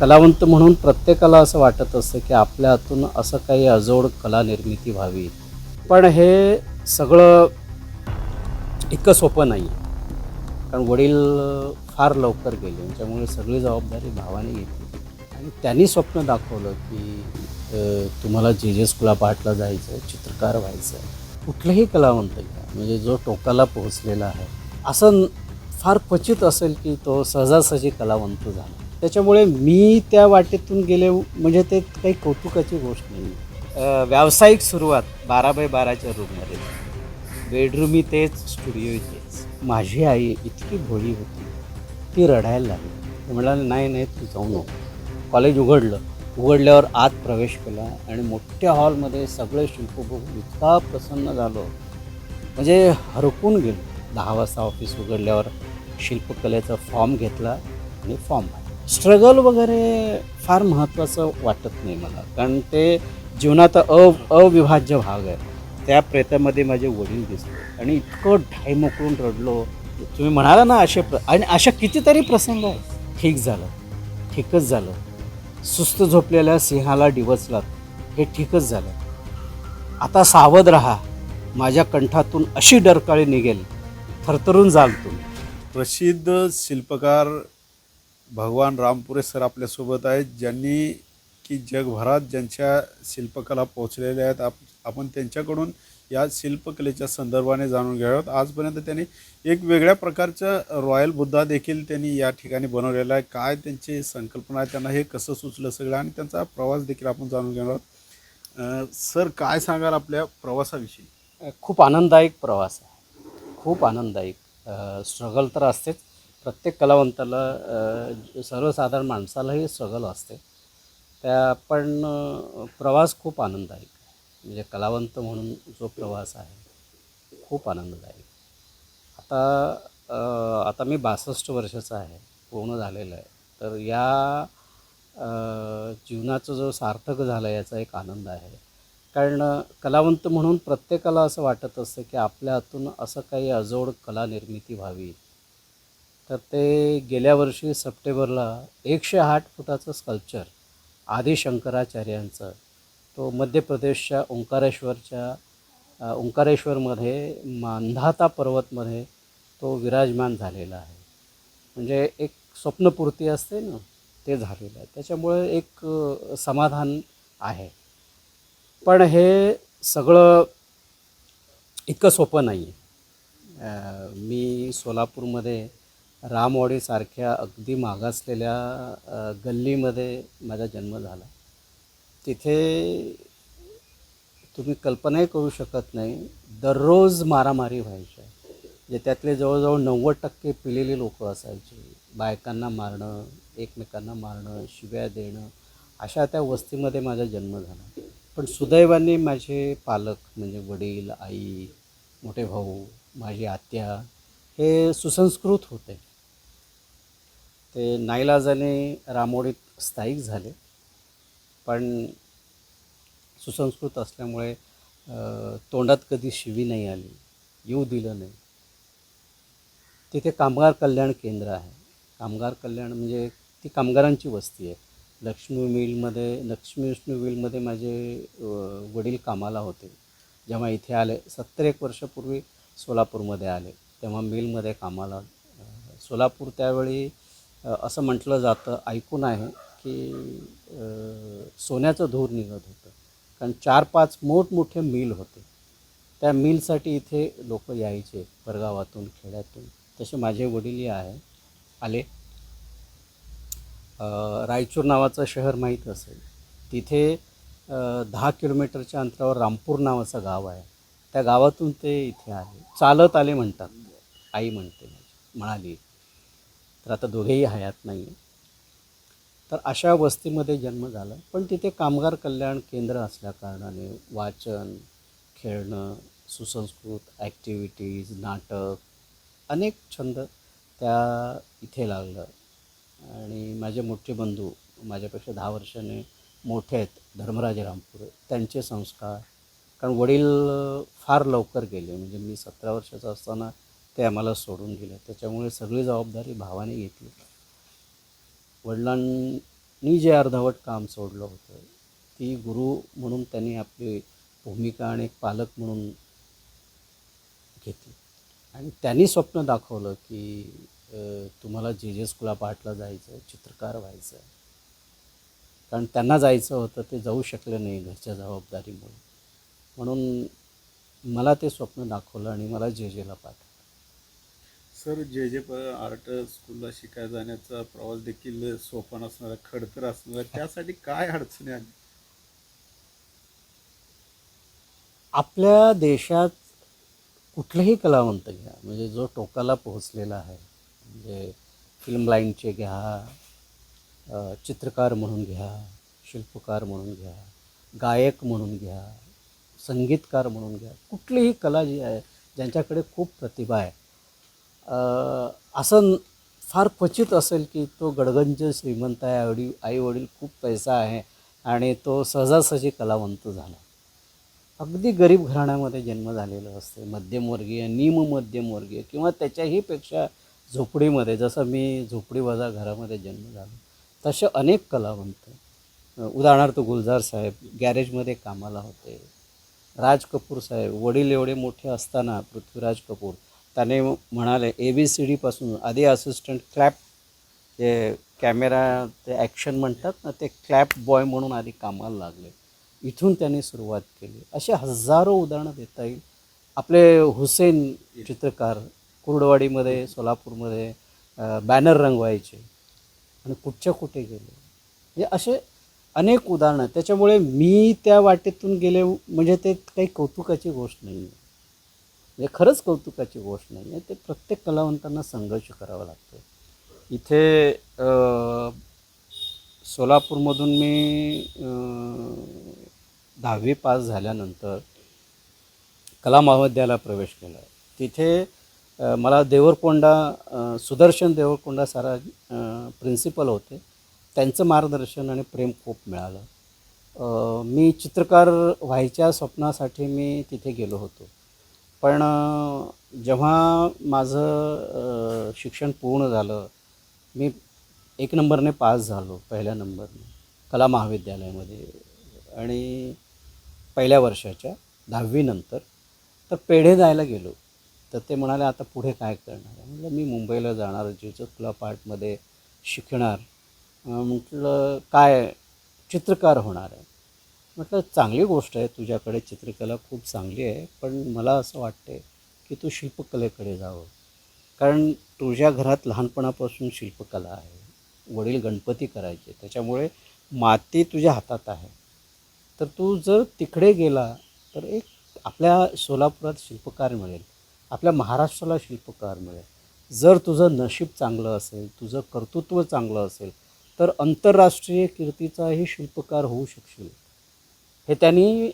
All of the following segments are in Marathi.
कलावंत म्हणून प्रत्येकाला असं वाटत असतं की आपल्या हातून असं काही अजोड कला निर्मिती व्हावी. पण हे सगळं इतकं सोपं नाही. कारण वडील फार लवकर गेले. त्यामुळे सगळी जबाबदारी भावाने घेतली. आणि त्यांनी स्वप्न दाखवलं की तुम्हाला जे जे स्कूला पाठला जायचं चित्रकार व्हायचं कुठलंही कलावंत घ्या. म्हणजे जो टोकाला पोहोचलेला आहे. असं फार क्वचित असेल की तो सहजासहजी कलावंत झाला. त्याच्यामुळे मी त्या वाटेतून गेले म्हणजे ते काही कौतुकाची गोष्ट नाही. व्यावसायिक सुरुवात बारा बाय बाराच्या रूममध्ये. बेडरूमी तेच स्टुडिओ तेच. माझी आई इतकी भोळी होती ती रडायला लागली. ती नाही नाही तू जाऊ नको. कॉलेज उघडलं. उघडल्यावर आत प्रवेश केला आणि मोठ्या हॉलमध्ये सगळे शिल्प बघून इतका प्रसन्न झालो. म्हणजे हरकून गेलो. दहा वाजता ऑफिस उघडल्यावर शिल्पकलेचा फॉर्म घेतला आणि फॉर्म भरला. स्ट्रगल वगैरे फार महत्त्वाचं वाटत नाही मला. कारण ते जीवनाचा अ अविभाज्य भाग आहे. त्या प्रेतामध्ये माझे वडील दिसले. आणि इतकं ढाई मोकळून रडलो. तुम्ही म्हणाला ना असे प्र आणि अशा कितीतरी प्रसंग आहेत. ठीक झालं. ठीकच झालं. सुस्त झोपलेल्या सिंहाला डिवचलात हे ठीकच झालं. आता सावध राहा. माझ्या कंठातून अशी डरकाळी निघेल. थरथरून जाल तुम्ही. प्रसिद्ध शिल्पकार भगवान रामपुरे सर आपल्यासोबत आहेत ज्यांनी की जगभरात ज्यांच्या शिल्पकला पोहोचलेल्या आहेत आप आपण त्यांच्याकडून या शिल्पकलेच्या संदर्भाने जाणून घ्याव्यात आजपर्यंत त्यांनी एक वेगळ्या प्रकारचं रॉयल बुद्धा देखील त्यांनी या ठिकाणी बनवलेला आहे. काय त्यांची संकल्पना आहे त्यांना हे कसं सुचलं सगळं आणि त्यांचा प्रवास देखील आपण जाणून घेणार आहोत. सर काय सांगाल आपल्या प्रवासाविषयी? खूप आनंददायक प्रवास आहे. खूप आनंददायक. स्ट्रगल तर असतेच. प्रत्येक कलावंताला सर्वसाधारण माणसालाही स्ट्रगल असते. त्या पण प्रवास खूप आनंददायक म्हणजे कलावंत म्हणून जो प्रवास आहे खूप आनंददायक आता आता मी बासष्ट वर्षाचा आहे पूर्ण झालेलं आहे. तर या जीवनाचं जो सार्थक झालं याचा एक आनंद आहे. कारण कलावंत म्हणून प्रत्येकाला असं वाटत असतं की आपल्या हातून असं काही अजोड कला निर्मिती व्हावी. तर ते गेल्या वर्षी सप्टेंबरला एकशे आठ फुटाचं स्कल्पचर आदिशंकराचार्यांचं तो मध्य प्रदेशच्या ओंकारेश्वरच्या ओंकारेश्वरमध्ये मांधाता पर्वतमध्ये तो विराजमान झालेला आहे. म्हणजे एक स्वप्नपूर्ती असते ना ते झालेलं आहे. त्याच्यामुळे एक समाधान आहे. पण हे सगळं इतकं सोपं नाही आहे. मी सोलापूरमध्ये रामवाडीसारख्या अगदी मागासलेल्या गल्लीमध्ये माझा जन्म झाला. तिथे तुम्ही कल्पनाही करू शकत नाही दररोज मारामारी व्हायच्या. म्हणजे त्यातले जवळजवळ नव्वद टक्के पिलेली लोकं असायची. बायकांना मारणं एकमेकांना मारणं शिव्या देणं अशा त्या वस्तीमध्ये माझा जन्म झाला. पण सुदैवाने माझे पालक म्हणजे वडील आई मोठे भाऊ माझी आत्या हे सुसंस्कृत होते. ते नाईलाजाने रामोडीत स्थायिक झाले. पण सुसंस्कृत असल्यामुळे तोंडात कधी शिवी नाही आली येऊ दिलं नाही. तिथे कामगार कल्याण केंद्र आहे. कामगार कल्याण म्हणजे ती कामगारांची वस्ती आहे. लक्ष्मी मिलमध्ये लक्ष्मी विष्णू मिलमध्ये माझे वडील कामाला होते. जेव्हा इथे आले सत्तर एक वर्षापूर्वी सोलापूरमध्ये आले. तेव्हा मिलमध्ये कामाला सोलापूर त्यावेळी असं म्हटलं जातं ऐकून आहे की सोन्याचं धूर निघत होतं. कारण चार पाच मोठमोठे मिल होते. त्या मिलसाठी इथे लोक यायचे परगावातून खेड्यातून. तसे माझे वडीलही आहे आले. रायचूर नावाचं शहर माहीत असेल. तिथे दहा किलोमीटरच्या अंतरावर रामपूर नावाचं गाव आहे. त्या गावातून ते इथे आले. चालत आले म्हणतात. आई म्हणते म्हणाली तर आता दोघेही हयात नाही तर अशा वस्तीमध्ये जन्म झाला. पण तिथे कामगार कल्याण केंद्र असल्याकारणाने वाचन खेळणं सुसंस्कृत ॲक्टिव्हिटीज नाटक अनेक छंद त्या इथे लागलं. आणि माझे मोठे बंधू माझ्यापेक्षा दहा वर्षाने मोठे आहेत धर्मराज रामपुरे त्यांचे संस्कार कारण वडील फार लवकर गेले. म्हणजे मी सतरा वर्षाचा असताना ते आम्हाला सोडून दिलं. त्याच्यामुळे सगळी जबाबदारी भावाने घेतली. वडिलांनी जे अर्धवट काम सोडलं होतं ती गुरु म्हणून त्यांनी आपली भूमिका आणि एक पालक म्हणून घेतली. आणि त्यांनी स्वप्न दाखवलं की तुम्हाला जे जे स्कुला पाठला जायचं चित्रकार व्हायचं. कारण त्यांना जायचं होतं ते जाऊ शकले नाही घरच्या जबाबदारीमुळे. म्हणून मला ते स्वप्न दाखवलं आणि मला जे जेला पाठवलं. सर जे जे प आर्ट स्कूलला शिकायला जाण्याचा प्रवास देखील सोपा नसणारा खडतर असणारा त्यासाठी काय अडचणी आली? आपल्या देशात कुठलेही कलावंत घ्या म्हणजे जो टोकाला पोहोचलेला आहे म्हणजे फिल्म लाईनचे घ्या चित्रकार म्हणून घ्या शिल्पकार म्हणून घ्या गायक म्हणून घ्या संगीतकार म्हणून घ्या कुठलीही कला जी आहे ज्यांच्याकडे खूप प्रतिभा आहे असं फार क्वचित असेल की तो गडगंज श्रीमंत आहे आवडी आई वडील खूप पैसा आहे आणि तो सहजासहजी कलावंत झाला. अगदी गरीब घराण्यामध्ये जन्म झालेला असते. मध्यमवर्गीय निममध्यमवर्गीय किंवा त्याच्याही पेक्षा झोपडीमध्ये जसं मी झोपडीवजा घरामध्ये जन्म झालो तसे अनेक कलावंत. उदाहरणार्थ गुलजार साहेब गॅरेजमध्ये कामाला होते. राज कपूर साहेब वडील एवढे मोठे असताना पृथ्वीराज कपूर त्याने म्हणाले ए बी सी डीपासून आधी असिस्टंट क्लॅप जे कॅमेरा ते ॲक्शन म्हणतात ना ते क्लॅप बॉय म्हणून आधी कामाला लागले. इथून त्यांनी सुरुवात केली. असे हजारो उदाहरणं देता येईल. आपले हुसेन चित्रकार कुर्डवाडीमध्ये सोलापूरमध्ये बॅनर रंगवायचे आणि कुठच्या कुठे गेले. म्हणजे असे अनेक उदाहरणं त्याच्यामुळे मी त्या वाटेतून गेले म्हणजे ते काही कौतुकाची गोष्ट नाही आहे म्हणजे खरंच कौतुकाची गोष्ट नाही आहे. ते प्रत्येक कलावंतांना संघर्ष करावा लागतो इथे सोलापूरमधून मी दहावी पास झाल्यानंतर कला महाविद्यालयाला प्रवेश केला तिथे मला देवरकोंडा सुदर्शन देवरकोंडा सारा प्रिन्सिपल होते. त्यांचं मार्गदर्शन आणि प्रेम खूप मिळालं. मी चित्रकार व्हायच्या स्वप्नासाठी मी तिथे गेलो होतो. पण जेव्हा माझं शिक्षण पूर्ण झालं मी एक नंबरने पास झालो पहिल्या नंबरने कला महाविद्यालयामध्ये. आणि पहिल्या वर्षाच्या दहावीनंतर तर पेढे जायला गेलो. तर ते म्हणाले आता पुढे काय करणार? आहे म्हटलं मी मुंबईला जाणार जिचं क्लब आर्टमध्ये शिकणार. म्हटलं काय? चित्रकार होणार आहे. म्हटलं चांगली गोष्ट आहे तुझ्याकडे चित्रकला खूप चांगली आहे पण मला असं वाटते की तू शिल्पकलेकडे जावं. कारण तुझ्या घरात लहानपणापासून शिल्पकला आहे. वडील गणपती करायचे. त्याच्यामुळे माती तुझ्या हातात आहे. तर तू जर तिकडे गेला तर एक आपल्या सोलापुरात शिल्पकार मिळेल. आपल्या महाराष्ट्राला शिल्पकार मिळेल. जर तुझं नशीब चांगलं असेल तुझं कर्तृत्व चांगलं असेल तर आंतरराष्ट्रीय कीर्तीचाही शिल्पकार होऊ शकशील. हे त्यांनी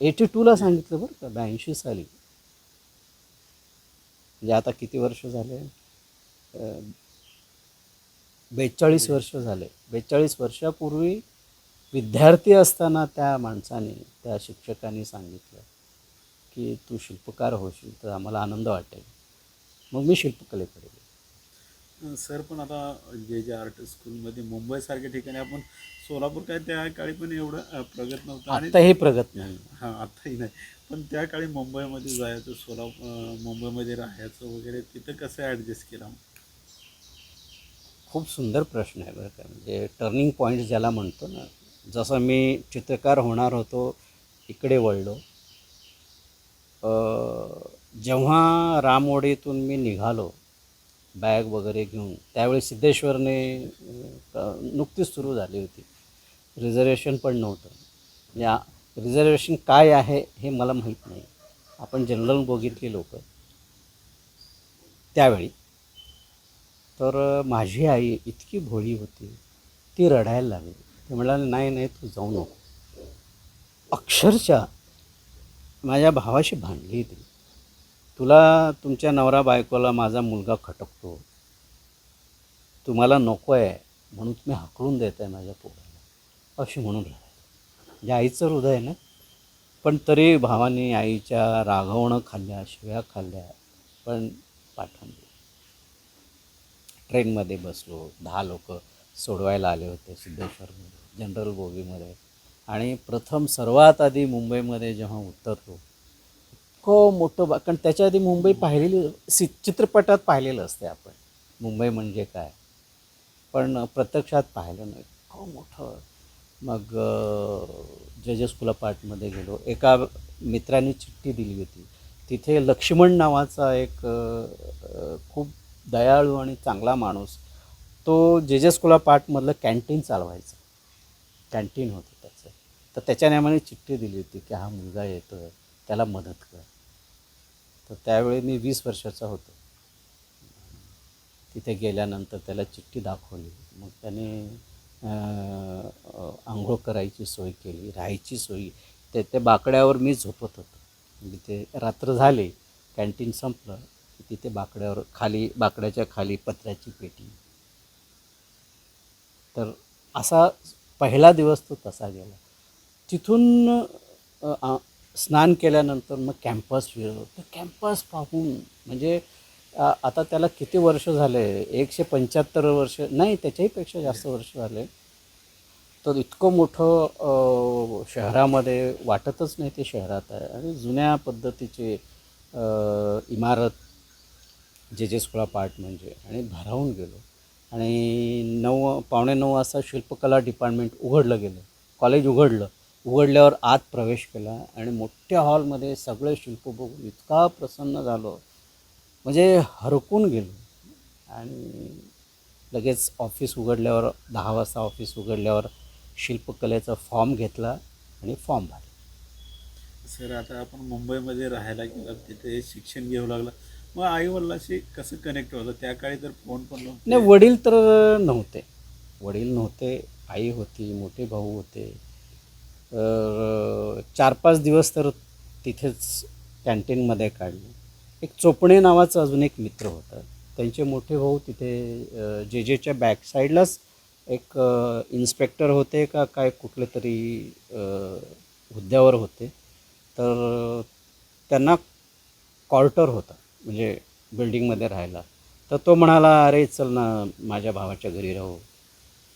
एटी टूला सांगितलं बरं का ब्याऐंशी साली. म्हणजे आता किती वर्ष झाले? बेचाळीस वर्ष झाले. बेचाळीस वर्षापूर्वी विद्यार्थी असताना त्या माणसाने त्या शिक्षकाने सांगितलं की तू शिल्पकार होशील तर आम्हाला आनंद वाटेल. मग मी शिल्पकलेकडे सर पण आता जे जे आर्ट स्कूलमध्ये मुंबईसारख्या ठिकाणी आपण सोलापूर काय त्या काळी पण एवढं प्रगत नव्हतं आणि आत्ताही प्रगत नाही. हां आत्ताही नाही. पण त्या काळी मुंबईमध्ये जायचं सोलापूर मुंबईमध्ये राहायचं वगैरे तिथं कसं ॲडजस्ट केलं? खूप सुंदर प्रश्न आहे बरं का. म्हणजे टर्निंग पॉईंट ज्याला म्हणतो ना जसं मी चित्रकार होणार होतो इकडे वळलो. जेव्हा रामवाडीतून मी निघालो बॅग वगैरे घेऊन त्यावेळी सिद्धेश्वरने नुकतीच सुरू झाली होती. रिझर्वेशन पण नव्हतं. म्हणजे या रिझर्वेशन काय आहे हे मला माहीत नाही. आपण जनरल बघितली लोक. त्यावेळी तर माझी आई इतकी भोळी होती. ती रडायला लागली. ते म्हणाले नाही नाही तू जाऊ नको. अक्षरशः माझ्या भावाशी भांडली ती. तुला तुमच्या नवरा बायकोला माझा मुलगा खटकतो. तुम्हाला नको आहे म्हणून तुम्ही हाकलून देत आहे माझ्या पोराला. अशी म्हणून म्हणजे आईचं हृदय आहे ना पण तरी भावाने आईच्या रागवणं खाल्ल्या शिव्या खाल्ल्या पण पाठवून ट्रेनमध्ये बसलो दहा लोक सोडवायला आले होते सिद्धेश्वरमध्ये जनरल बोगीमध्ये. आणि प्रथम सर्वात आधी मुंबईमध्ये जेव्हा उतरलो इतकं मोठं बा कारण त्याच्या आधी मुंबई पाहिलेली सि चित्रपटात पाहिलेलं असते आपण. मुंबई म्हणजे काय? पण प्रत्यक्षात पाहिलं नाही. इतकं मोठं. मग जजेस स्कूल पार्टमध्ये गेलो. एका मित्राने चिठ्ठी दिली होती. तिथे लक्ष्मण नावाचा एक खूप दयाळू आणि चांगला माणूस तो जे जे पार्टमधलं कॅन्टीन चालवायचा. कॅन्टीन होतं त्याचं. तर त्याच्या नावाने चिठ्ठी दिली होती की हा मुलगा येतो आहे त्याला मदत कर. तर त्यावेळी मी वीस वर्षाचा होतो. तिथे गेल्यानंतर त्याला चिठ्ठी दाखवली. मग त्याने आंघोळ करायची सोय केली राहायची सोय. ते त्या बाकड्यावर मी झोपत होतो. म्हणजे ते रात्र झाली कॅन्टीन संपलं की तिथे बाकड्यावर खाली बाकड्याच्या खाली पत्र्याची पेटी. तर असा पहिला दिवस तो तसा गेला. तिथून स्नान केल्यानंतर मग कॅम्पस फिरलो. तर कॅम्पस पाहून म्हणजे आता त्याला किती वर्ष झाले? एकशे पंच्याहत्तर वर्ष नाही त्याच्याहीपेक्षा जास्त वर्ष झाले. तर इतकं मोठं शहरामध्ये वाटतच नाही ते शहरात आहे. आणि जुन्या पद्धतीचे इमारत जे जे स्कूल पार्ट म्हणजे आणि भारावून गेलो. आणि नऊ पावणे नऊ वाजता शिल्पकला डिपार्टमेंट उघडलं गेलं. कॉलेज उघडलं. उघडल्यावर आत प्रवेश केला. आणि मोठ्या हॉलमध्ये सगळे शिल्प बघून इतका प्रसन्न झालो. म्हणजे हरकून गेलो. आणि लगेच ऑफिस उघडल्यावर दहा वाजता ऑफिस उघडल्यावर शिल्पकलेचा फॉर्म घेतला आणि फॉर्म भरला. सर आता आपण मुंबईमध्ये राहायला गेला तिथे शिक्षण घेऊ लागला. मग आई वडिलांशी कसं कनेक्ट होतं? त्या काळी तर फोन पण नव्हते. नाही वडील तर नव्हते. वडील नव्हते आई होती मोठे भाऊ होते. तर चार पाच दिवस तर तिथेच कॅन्टीनमध्ये काढले. एक चोपणे नावाचा अजून एक मित्र होता. त्यांचे मोठे भाऊ तिथे जे जेच्या बॅक साईडलाच एक इन्स्पेक्टर होते का काय कुठले तरी हुद्द्यावर होते. तर त्यांना क्वार्टर होता म्हणजे बिल्डिंगमध्ये राहायला. तर तो म्हणाला अरे चल ना माझ्या भावाच्या घरी राहू.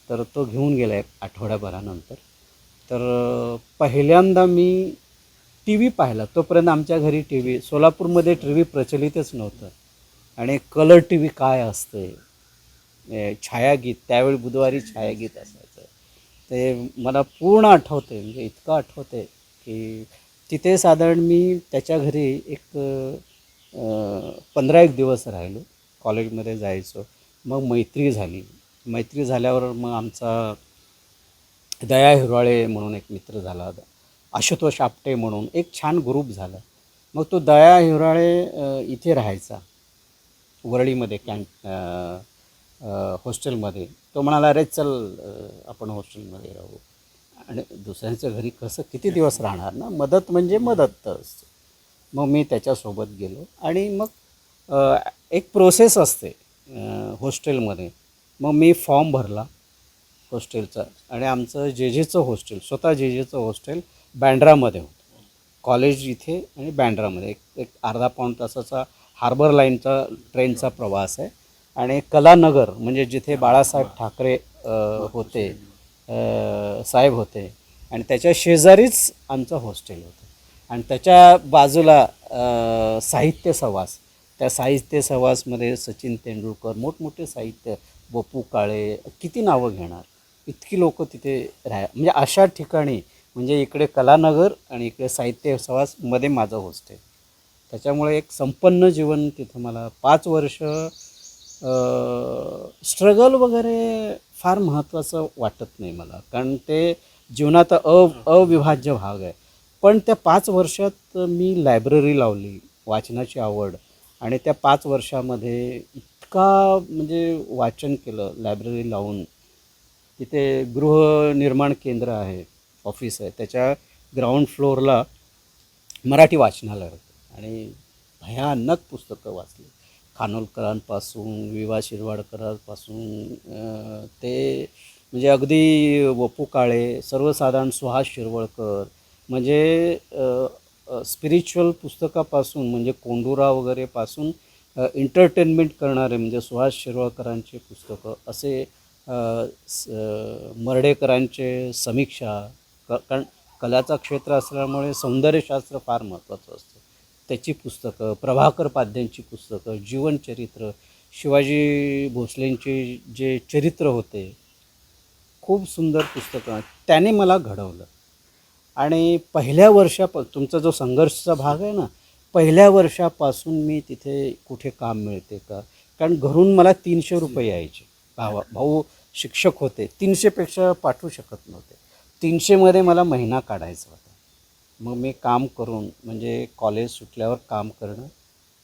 तर तो घेऊन गेला एक आठवड्याभरानंतर. तर पहिल्यांदा मी टी व्ही पाहिला तोपर्यंत आमच्या घरी टी व्ही सोलापूरमध्ये टी व्ही प्रचलितच नव्हतं. आणि कलर टी व्ही काय असते छायागीत त्यावेळी बुधवारी छायागीत असायचं. ते मला पूर्ण आठवते म्हणजे इतकं आठवते की तिथे साधारण मी त्याच्या घरी एक पंधरा एक दिवस राहिलो. कॉलेजमध्ये जायचो. मग मैत्री झाली. मैत्री झाल्यावर मग आमचा दया हिरवाळे म्हणून एक मित्र झाला आशुतोष आपटे म्हणून एक छान ग्रुप झाला. मग तो दया हिवराळे इथे राहायचा. वरळीमध्ये कॅन हॉस्टेलमध्ये. तो म्हणाला अरे चल आपण हॉस्टेलमध्ये राहू. आणि दुसऱ्यांच्या घरी कसं किती दिवस राहणार ना? मदत म्हणजे मदत असते. मग मी त्याच्यासोबत गेलो आणि मग एक प्रोसेस असते हॉस्टेलमध्ये. मग मी फॉर्म भरला. हॉस्टेलचं. आणि आमचं जे जेचं हॉस्टेल स्वतः जे जेचं हॉस्टेल बँड्रामध्ये होतं. कॉलेज इथे आणि बँड्रामध्ये एक एक अर्धा पाऊण तासाचा हार्बर लाईनचा ट्रेनचा प्रवास आहे. आणि कलानगर म्हणजे जिथे बाळासाहेब ठाकरे होते साहेब होते आणि त्याच्या शेजारीच आमचं हॉस्टेल होतं. आणि त्याच्या बाजूला साहित्य सवास. त्या साहित्य सवासमध्ये सचिन तेंडुलकर मोठमोठे साहित्य बपू काळे किती नावं घेणार? इतकी लोक तिथे राह म्हणजे अशा ठिकाणी म्हणजे इकडे कलानगर आणि इकडे साहित्य सवासमध्ये माझं हॉस्टेल त्याच्यामुळे एक संपन्न जीवन तिथं मला पाच वर्ष स्ट्रगल वगैरे फार महत्त्वाचं वाटत नाही मला. कारण ते जीवनात अ अविभाज्य भाग आहे. पण त्या पाच वर्षात मी लायब्ररी लावली वाचनाची आवड. आणि त्या पाच वर्षामध्ये इतका म्हणजे वाचन केलं लायब्ररी लावून. तिथे गृहनिर्माण केंद्र आहे ऑफिस आहे. त्याच्या ग्राउंड फ्लोअरला मराठी वाचनालय होतं. आणि भयानक पुस्तकं वाचली. खानोलकरांपासून विवा शिरवाडकरांपासून ते म्हणजे अगदी वपू काळे सर्वसाधारण सुहास शिरवळकर. म्हणजे स्पिरिच्युअल पुस्तकापासून म्हणजे कोंडुरा वगैरेपासून एंटरटेनमेंट करणारे म्हणजे सुहास शिरवळकरांचे पुस्तकं असे स- मर्डेकरांचे समीक्षा क कारण कलाचं क्षेत्र असल्यामुळे सौंदर्यशास्त्र फार महत्त्वाचं असतं. त्याची पुस्तकं प्रभाकर पाद्यांची पुस्तकं जीवनचरित्र शिवाजी भोसलेंचे जे चरित्र होते खूप सुंदर पुस्तकं. त्याने मला घडवलं. आणि पहिल्या वर्षाप तुमचा जो संघर्षचा भाग आहे ना पहिल्या वर्षापासून मी तिथे कुठे काम मिळते का? कारण घरून मला तीनशे रुपये यायचे. भावा भाऊ शिक्षक होते तीनशेपेक्षा पाठवू शकत नव्हते. तीनशेमध्ये मला महिना काढायचा होता. मग मी काम करून म्हणजे कॉलेज सुटल्यावर काम करणं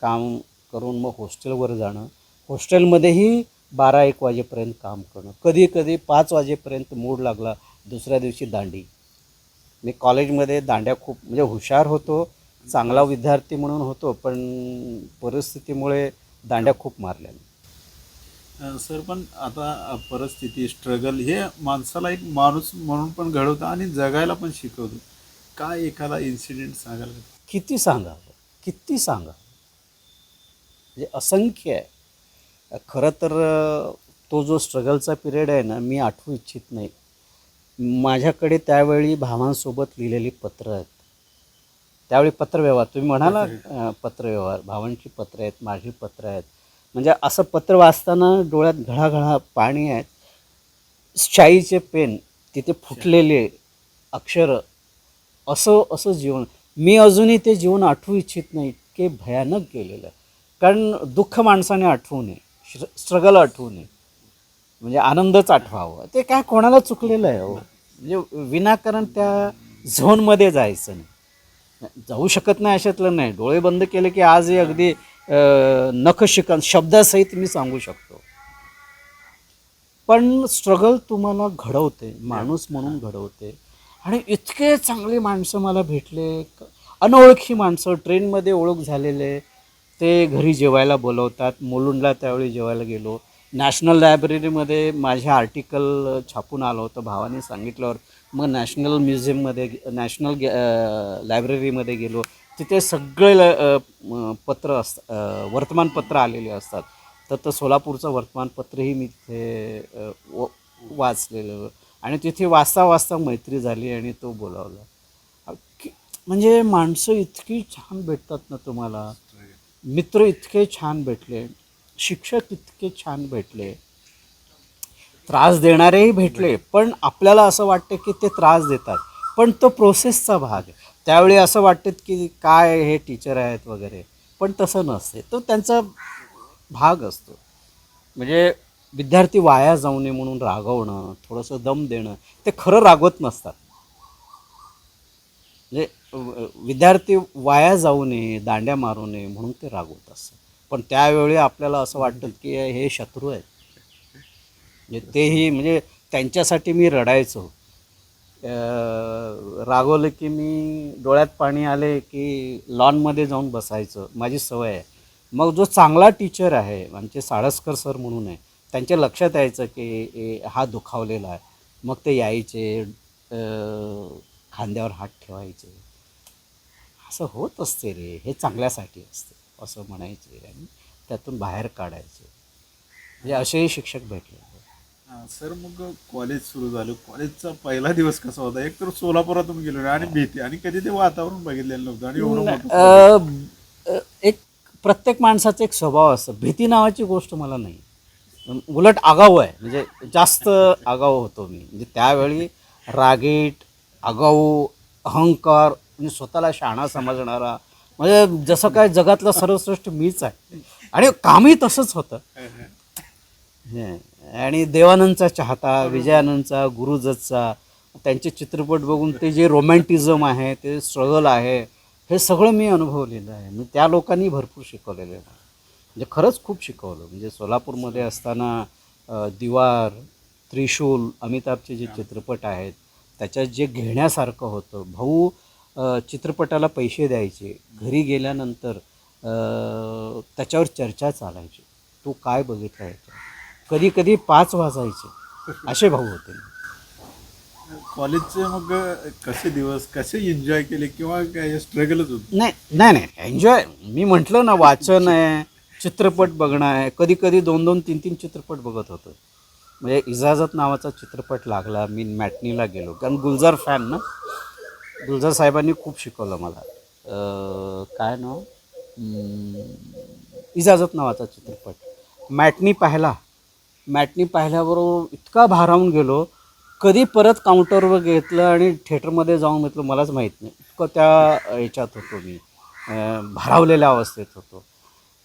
काम करून मग हॉस्टेलवर जाणं हॉस्टेलमध्येही बारा एक वाजेपर्यंत काम करणं. कधी कधी पाच वाजेपर्यंत मूड लागला दुसऱ्या दिवशी दांडी. मी कॉलेजमध्ये दांड्या खूप म्हणजे हुशार होतो चांगला विद्यार्थी म्हणून होतो पण परिस्थितीमुळे दांड्या खूप मारल्या मी. सर पण आता परिस्थिती स्ट्रगल हे माणसाला एक माणूस म्हणून पण घडवतं आणि जगायला पण शिकवतं. काय एखादा इन्सिडेंट सांगाल का? किती सांगावं किती सांगावं म्हणजे असंख्य आहे. खरं तर तो जो स्ट्रगलचा पिरियड आहे ना मी आठवू इच्छित नाही. माझ्याकडे त्यावेळी भावांसोबत लिहिलेली पत्रं आहेत. त्यावेळी पत्रव्यवहार तुम्ही म्हणाला पत्रव्यवहार. भावांची पत्र आहेत माझी पत्र आहेत. म्हणजे असं पत्र वाचताना डोळ्यात घळाघळा पाणी आहेत. शाईचे पेन तिथे फुटलेले अक्षरं असं असं जीवन. मी अजूनही ते जीवन आठवू इच्छित नाही इतके भयानक गेलेलं. आहे कारण दुःख माणसाने आठवू नये स्ट्रगल आठवू नये. म्हणजे आनंदच आठवावं. ते काय कोणाला चुकलेलं आहे हो? म्हणजे विनाकारण त्या झोनमध्ये जायचं नाही. जाऊ शकत नाही अशातलं नाही. डोळे बंद केले की आजही अगदी अं, नख शिकन शब्दासहित मी सांगू शकतो. पण स्ट्रगल तुम्हाला घडवते माणूस म्हणून घडवते. आणि इतके चांगली माणसं मला भेटले अनोळखी माणसं ट्रेनमध्ये ओळख झालेले ते घरी जेवायला बोलवतात मुलुंडला त्यावेळी जेवायला गेलो. नॅशनल लायब्ररीमध्ये माझे आर्टिकल छापून आलं होतं भावाने सांगितल्यावर. मग नॅशनल म्युझियममध्ये नॅशनल गे लायब्ररीमध्ये गेलो. तिथे सगळे पत्र अस अं, वर्तमानपत्र आलेले असतात. तर तर सोलापूरचं वर्तमानपत्रही मी तिथे वाचलेलं. आणि तिथे वाचता वाचता मैत्री झाली आणि तो बोलावला. म्हणजे माणसं इतकी छान भेटतात ना तुम्हाला. मित्र इतके छान भेटले. शिक्षक इतके छान भेटले. त्रास देणारेही भेटले. पण आपल्याला असं वाटतं की ते त्रास देतात. पण तो प्रोसेसचा भाग आहे. त्यावेळी असं वाटतं की काय हे टीचर आहेत वगैरे पण तसं नसते. तो त्यांचा भाग असतो. म्हणजे विद्यार्थी वाया जाऊ नये म्हणून रागवणं थोडंसं दम देणं ते खरं रागवत नसतात. म्हणजे विद्यार्थी वाया जाऊ नये दांड्या मारू नये म्हणून ते रागवत असतात. पण त्यावेळी आपल्याला असं वाटतं की हे शत्रू आहेत. म्हणजे तेही म्हणजे त्यांच्यासाठी मी रडायचो. रागवलं की मी डोळ्यात पाणी आले की लॉनमध्ये जाऊन बसायचं. माझी सवय आहे. मग जो चांगला टीचर आहे आमचे साळसकर सर म्हणून आहे त्यांच्या लक्षात यायचं की ए, हा दुखावलेला आहे. मग ते यायचे खांद्यावर हात ठेवायचे. असं होत असते रे हे चांगल्यासाठी असते असं म्हणायचे आणि त्यातून बाहेर काढायचे. म्हणजे असेही शिक्षक भेटले. सर मग कॉलेज सुरू झालं. कॉलेजचा पहिला दिवस कसा होता? एक तर सोलापुरातून गेलो आणि भीती. आणि कधी ते वातावरण बघितलेलं नव्हतं आणि एवढं मोठं college. अ, अ, एक प्रत्येक माणसाचा एक स्वभाव असतो. भीती नावाची गोष्ट मला नाही. उलट आगाऊ आहे. म्हणजे जास्त आगाऊ होतो मी. म्हणजे त्यावेळी रागीट आगाऊ अहंकार आणि स्वतःला शहाणा समजणारा. म्हणजे जसं काय जगातलं सर्वश्रेष्ठ मीच आहे. आणि कामही तसंच होतं. हे. आणि देवानंदचा चाहता विजयानंदचा गुरुजतचा त्यांचे चित्रपट बघून ते जे रोमॅन्टिझम आहे ते स्ट्रगल आहे हे सगळं मी अनुभवलेलं आहे. मी त्या लोकांनी भरपूर शिकवलेलं आहे. म्हणजे खरंच खूप शिकवलं. म्हणजे सोलापूरमध्ये असताना दिवार त्रिशूल अमिताभचे जे चित्रपट आहेत त्याच्यात जे घेण्यासारखं होतं भाऊ चित्रपटाला पैसे द्यायचे घरी गेल्यानंतर त्याच्यावर चर्चा चालायची. तू काय बघितला याच्या कधी कधी पाच वाजायचे. असे भाऊ होते. कॉलेजचे मग कसे दिवस कसे एन्जॉय केले किंवा काय स्ट्रगलच होतं? नाही नाही नाही. एन्जॉय मी म्हटलं ना वाचन आहे चित्रपट बघणं आहे. कधी कधी दोन दोन तीन तीन चित्रपट बघत होतो. म्हणजे इजाजत नावाचा चित्रपट लागला. मी मॅटनीला गेलो. कारण गुलजार फॅन ना. गुलजार साहेबांनी खूप शिकवलं मला. अं, काय नाव? इजाजत नावाचा चित्रपट. मॅटनी पाहिला. मॅटनी पाहिल्याबरोबर इतका भारावून गेलो. कधी परत काउंटरवर घेतलं आणि थिएटरमध्ये जाऊन म्हटलं मलाच माहीत नाही. इतकं त्या याच्यात होतो मी. भारावलेल्या अवस्थेत होतो.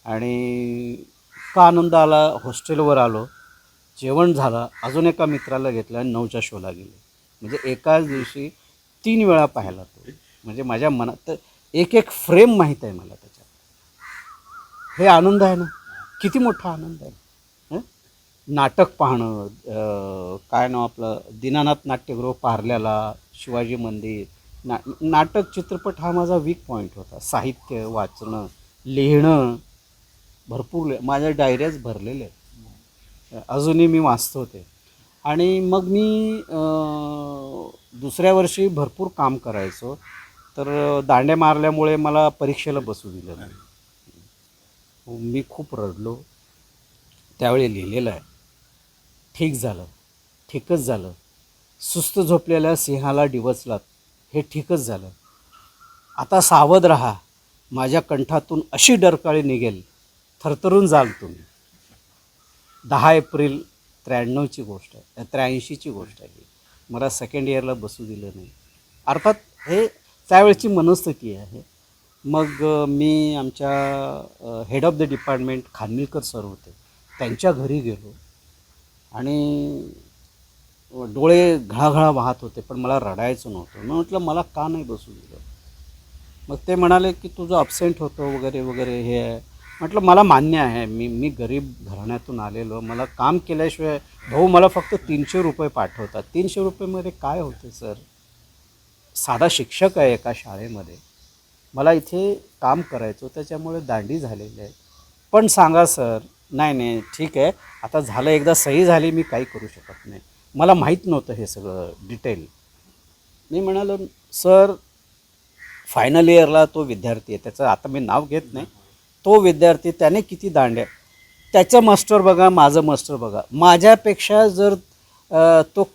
आणि इतका आनंद आला हॉस्टेलवर आलो. जेवण झालं. अजून एका मित्राला घेतलं आणि नऊच्या शोला गेले. म्हणजे एकाच दिवशी तीन वेळा पाहिला तो. म्हणजे माझ्या मनात तर एक एक फ्रेम माहीत आहे मला त्याच्यात. हे आनंद आहे ना? किती मोठा आनंद आहे. नाटक पाहणं काय नाव आपलं दीनानाथ नाट्यगृह पार्ल्याला शिवाजी मंदिर ना नाटक चित्रपट हा माझा वीक पॉईंट होता. साहित्य वाचणं लिहिणं भरपूर माझ्या डायऱ्याच भरलेल्या आहेत. अजूनही मी वाचतो ते आणि मग मी दुसऱ्या वर्षी भरपूर काम करायचो. तर दांड्या मारल्यामुळे मला परीक्षेला बसू दिलं नाही. मी खूप रडलो. त्यावेळी लिहिलेलं आहे. ठीक झालं. ठीकच झालं. सुस्त झोपलेल्या सिंहाला डिवचलात हे ठीकच झालं. आता सावध राहा. माझ्या कंठातून अशी डरकाळी निघेल. थरथरून जाल तुम्ही. दहा एप्रिल त्र्याण्णवची गोष्ट आहे. त्र्याऐंशीची गोष्ट आहे मला सेकंड इयरला बसू दिलं नाही. अर्थात हे त्यावेळची मनस्थिती आहे. मग मी आमच्या head of the department Khanvilkar sir होते. त्यांच्या घरी गेलो. आणि डोळे घळाघळा वाहत होते पण मला रडायचं नव्हतं. मग म्हटलं मला का नाही बसू दिलं? मग ते म्हणाले की तुझं अबसेंट होतं वगैरे वगैरे हे आहे. म्हटलं मला मान्य आहे. मी मी गरीब घराण्यातून आलेलो. मला काम केल्याशिवाय भाऊ मला फक्त तीनशे रुपये पाठवतात. तीनशे रुपयेमध्ये काय होते सर? साधा शिक्षक आहे एका शाळेमध्ये. मला इथे काम करायचं त्याच्यामुळे दांडी झालेली आहे. पण सांगा सर नाही नाही ठीक आहे. आता झालं एकदा सही झाली मी काही करू शकत नाही. मला माहीत नव्हतं हे सगळं डिटेल. मी म्हणालो सर फायनल इयरला तो विद्यार्थी आहे त्याचं आता मी नाव घेत नाही. तो विद्यार्थी त्याने किती दांड्या त्याचं मास्टर बघा माझं मास्टर बघा. माझ्यापेक्षा जर तो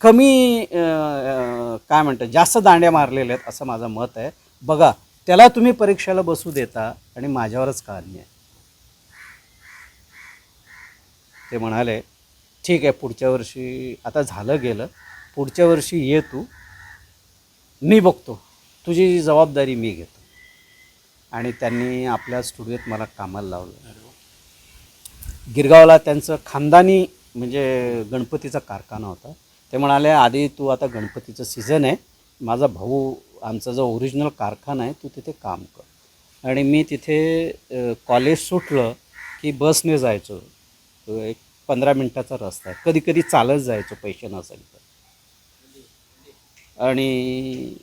कमी काय म्हणतात जास्त दांड्या मारलेल्या आहेत असं माझं मत आहे. बघा त्याला तुम्ही परीक्षेला बसू देता आणि माझ्यावरच का अन्याय ते म्हणाले ठीक आहे पुढच्या वर्षी आता झालं गेलं पुढच्या वर्षी ये तू. मी बघतो. तुझी जबाबदारी मी घेतो. आणि त्यांनी आपल्या स्टुडिओत मला कामाला लावलं. गिरगावला त्यांचं खानदानी म्हणजे गणपतीचा कारखाना होता. ते म्हणाले आधी तू आता गणपतीचं सीझन आहे. माझा भाऊ आमचा जो ओरिजिनल कारखाना आहे तू तिथे काम कर. आणि मी तिथे कॉलेज सुटलं की बसने जायचो. एक पंधरा मिनटाचा रस्ता आहे. कधी कधी चालत जायचो पैसे नसेल तर. आणि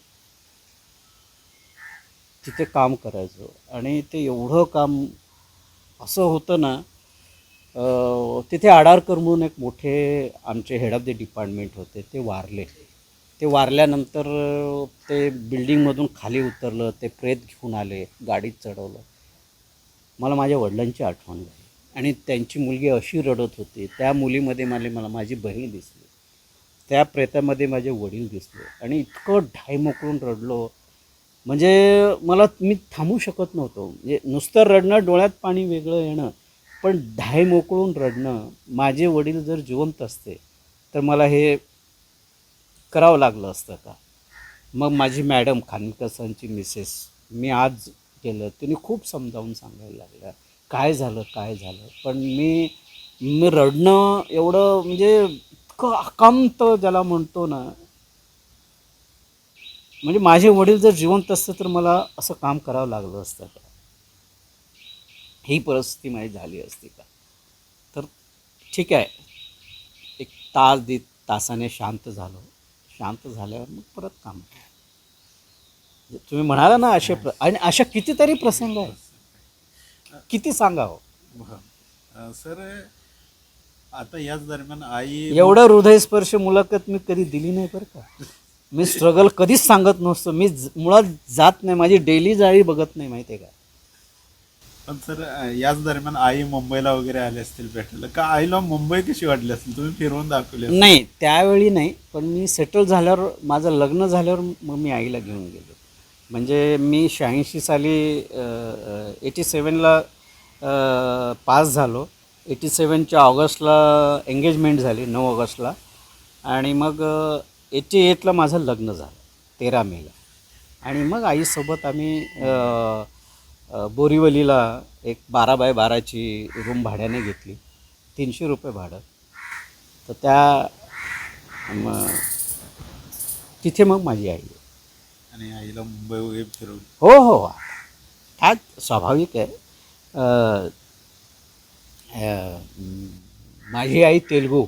तिथे काम करायचो. आणि ते एवढं काम असं होतं ना तिथे आडारकर म्हणून एक मोठे आमचे हेड ऑफ द डिपार्टमेंट होते ते वारले. ते वारल्यानंतर ते बिल्डिंगमधून खाली उतरलं ते प्रेत घेऊन आले गाडीत चढवलं. मला माझ्या वडिलांची आठवण झाली. आणि त्यांची मुलगी अशी रडत होती त्या मुलीमध्ये मला मला माझी बहीण दिसली. त्या प्रेतामध्ये माझे वडील दिसले आणि इतकं ढाय मोकळून रडलो. म्हणजे मला मी थांबू शकत नव्हतो. म्हणजे नुसतं रडणं डोळ्यात पाणी वेगळं येणं पण ढाय मोकळून रडणं माझे वडील जर जिवंत असते तर मला हे करावं लागलं असतं का? मग माझी मॅडम खानविलकर मिसेस मी आज गेलं तिने खूप समजावून सांगायला लागल्या. काय झालं काय झालं? पण मी मी रडणं एवढं म्हणजे इतकं अकांत ज्याला म्हणतो ना म्हणजे माझे वडील जर जिवंत असते तर मला असं काम करावं लागलं असतं का? ही परिस्थिती माझी झाली असती का? तर ठीक आहे. एक तास दीड तासाने शांत झालो. शांत झाल्यावर मग परत काम तुम्ही म्हणाला ना असे प्र आणि अशा कितीतरी प्रसंग आहेत. किती सांगावं अ, सर आता याच दरम्यान आई एवढं हृदयस्पर्श मुलाखत मी कधी दिली नाही बरं का. मी स्ट्रगल कधीच सांगत नसतो. मी मुळात जात नाही. माझी डेली जाळी बघत नाही माहिती आहे का? पण सर याच दरम्यान आई मुंबईला वगैरे आले असतील भेटायला. का आईला मुंबई कशी वाटली असेल? तुम्ही फिरवून दाखवली. नाही त्यावेळी नाही. पण मी सेटल झाल्यावर माझं लग्न झाल्यावर मग मी आईला घेऊन गेलो. म्हणजे मी शहाऐंशी साली एटी सेवनला पास झालो. एटी सेवनच्या ऑगस्टला एंगेजमेंट झाली नऊ ऑगस्टला. आणि मग एटी एटला माझं लग्न झालं तेरा मेला. आणि मग आईसोबत आम्ही बोरिवलीला एक बारा बाय बाराची रूम भाड्याने घेतली तीनशे रुपये भाडं. तर त्या मग तिथे मग माझी आई आणि आईला मुंबई वगैरे फिरवली हो हो, हो. हा. स्वाभाविक आहे. माझी आई तेलगू.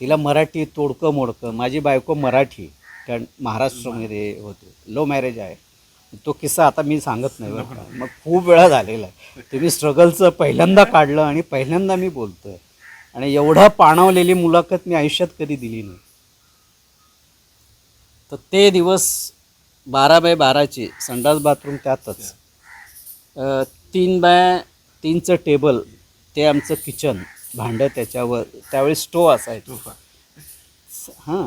तिला मराठी तोडकं मोडकं. माझी बायको मराठी. कारण महाराष्ट्रामध्ये होते. लो मॅरेज आहे. तो किस्सा आता मी सांगत नाही बरं मग खूप वेळा झालेला आहे. तुम्ही स्ट्रगलचं पहिल्यांदा काढलं आणि पहिल्यांदा मी बोलतो आहे आणि एवढा पाणावलेली मुलाखत मी आयुष्यात कधी दिली नाही. तर ते दिवस बारा बाय बाराची संडास बाथरूम त्यातच. तीन बाय तीनचं टेबल ते आमचं किचन भांडं त्याच्यावर त्यावेळी स्टोव असायचो. हां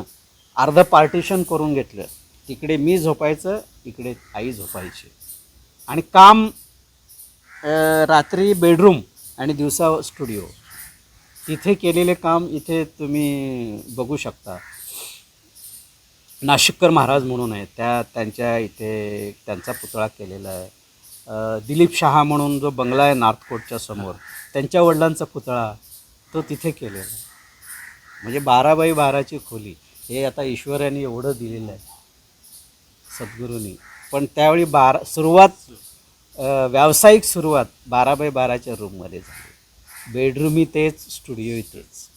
अर्धं पार्टिशन करून घेतलं. तिकडे मी झोपायचं इकडे आई झोपायची. आणि काम रात्री बेडरूम आणि दिवसा स्टुडिओ. तिथे केलेले काम इथे तुम्ही बघू शकता. नाशिककर महाराज म्हणून आहेत. त्या त्यांच्या इथे त्यांचा पुतळा केलेला आहे. दिलीप शहा म्हणून जो बंगला आहे नॉर्थ समोर त्यांच्या वडिलांचा पुतळा तो तिथे केलेला आहे. म्हणजे बारा बाई बाराची खोली हे आता ईश्वराने एवढं दिलेलं आहे सद्गुरूंनी. पण त्यावेळी बारा सुरुवात व्यावसायिक सुरुवात बारा बाय बाराच्या रूममध्ये झाली. बेडरूमही तेच स्टुडिओ तेच.